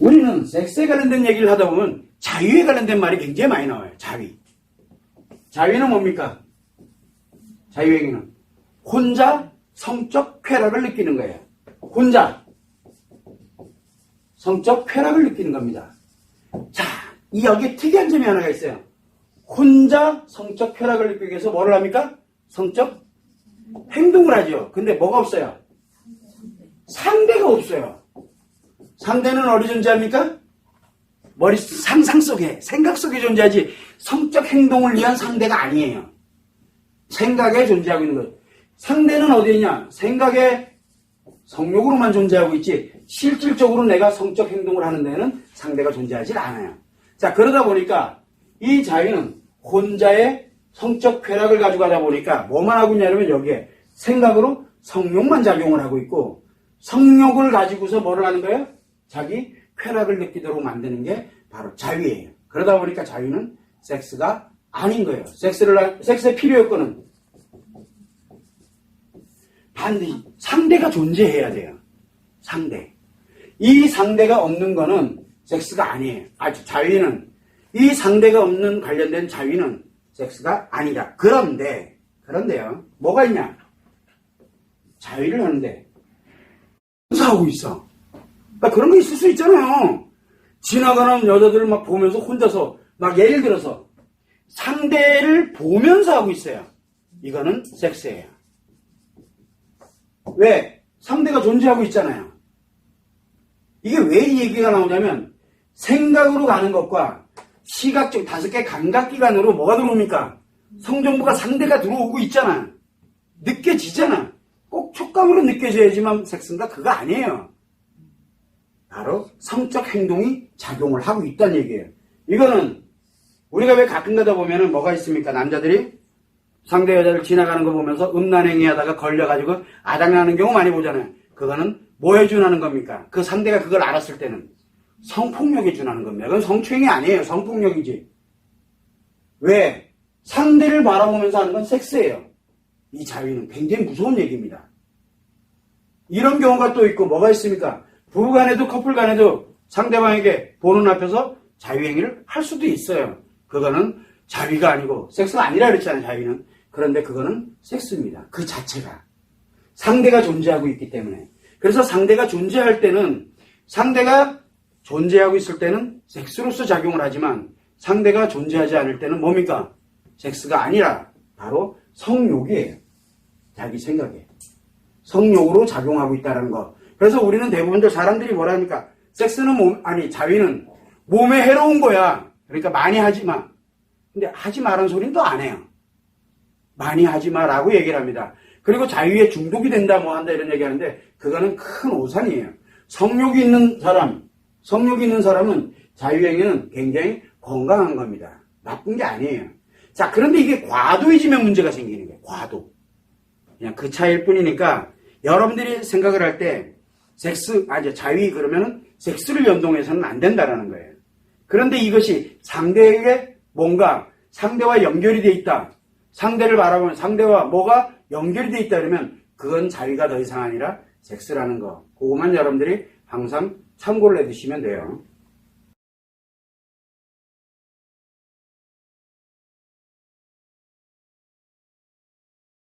우리는 섹스에 관련된 얘기를 하다 보면 자유에 관련된 말이 굉장히 많이 나와요. 자위. 자위는 뭡니까? 자유행위는 혼자 성적 쾌락을 느끼는 거예요. 혼자 성적 쾌락을 느끼는 겁니다. 자, 이 여기 특이한 점이 하나가 있어요. 혼자 성적 쾌락을 느끼기 위해서 뭐를 합니까? 성적 행동을 하죠. 근데 뭐가 없어요? 상대가 없어요. 상대는 어디 존재합니까? 머리 상상 속에, 생각 속에 존재하지 성적 행동을 위한 상대가 아니에요. 생각에 존재하고 있는 것. 상대는 어디 있냐? 생각에 성욕으로만 존재하고 있지 실질적으로 내가 성적 행동을 하는 데는 상대가 존재하지 않아요. 자 그러다 보니까 이 자유는 혼자의 성적 쾌락을 가지고 가다 보니까 뭐만 하고 있냐면 여기에 생각으로 성욕만 작용을 하고 있고 성욕을 가지고서 뭐를 하는 거예요? 자기 쾌락을 느끼도록 만드는 게 바로 자유예요. 그러다 보니까 자유는 섹스가 아닌 거예요. 섹스를 할- 섹스의 필요 요건은 반드시 상대가 존재해야 돼요. 상대. 이 상대가 없는 거는 섹스가 아니에요. 아주 자위는 이 상대가 없는 관련된 자위는 섹스가 아니다. 그런데 그런데요. 뭐가 있냐? 자위를 하는데 사하고 있어. 나 그런 거 있을 수 있잖아요. 지나가는 여자들을 막 보면서 혼자서 막 예를 들어서 상대를 보면서 하고 있어요. 이거는 섹스예요. 왜? 상대가 존재하고 있잖아요. 이게 왜 이 얘기가 나오냐면 생각으로 가는 것과 시각적 다섯 개 감각기관으로 뭐가 들어옵니까? 성정보가 상대가 들어오고 있잖아. 느껴지잖아. 꼭 촉감으로 느껴져야지만 섹스인가? 그거 아니에요. 바로 성적 행동이 작용을 하고 있다는 얘기예요. 이거는 우리가 왜 가끔 가다 보면은 뭐가 있습니까? 남자들이 상대 여자를 지나가는 거 보면서 음란행위 하다가 걸려가지고 아당나는 경우 많이 보잖아요. 그거는 뭐에 준하는 겁니까? 그 상대가 그걸 알았을 때는 성폭력에 준하는 겁니다. 그건 성추행이 아니에요. 성폭력이지. 왜? 상대를 바라보면서 하는 건 섹스예요. 이 자위는 굉장히 무서운 얘기입니다. 이런 경우가 또 있고 뭐가 있습니까? 부부 간에도 커플 간에도 상대방에게 보는 앞에서 자위행위를 할 수도 있어요. 그거는 자위가 아니고 섹스가 아니라 그랬잖아요. 자위는. 그런데 그거는 섹스입니다. 그 자체가. 상대가 존재하고 있기 때문에. 그래서 상대가 존재할 때는 상대가 존재하고 있을 때는 섹스로서 작용을 하지만 상대가 존재하지 않을 때는 뭡니까? 섹스가 아니라 바로 성욕이에요. 자기 생각에. 성욕으로 작용하고 있다는 거. 그래서 우리는 대부분들 사람들이 뭐라 하니까 섹스는 몸, 아니, 자위는 몸에 해로운 거야. 그러니까 많이 하지 마. 근데 하지 말라는 소리는 또 안 해요. 많이 하지 마라고 얘기를 합니다. 그리고 자유에 중독이 된다 뭐 한다 이런 얘기 하는데 그거는 큰 오산이에요. 성욕이 있는 사람, 성욕이 있는 사람은 자유행위는 굉장히 건강한 겁니다. 나쁜 게 아니에요. 자, 그런데 이게 과도해지면 문제가 생기는 거예요. 과도. 그냥 그 차이일 뿐이니까 여러분들이 생각을 할 때 섹스, 아니, 자위 그러면은 섹스를 연동해서는 안 된다라는 거예요. 그런데 이것이 상대에게 뭔가 상대와 연결이 돼 있다. 상대를 바라보면 상대와 뭐가 연결이 돼 있다 그러면 그건 자위가 더 이상 아니라 섹스라는 거. 그것만 여러분들이 항상 참고를 해두시면 돼요.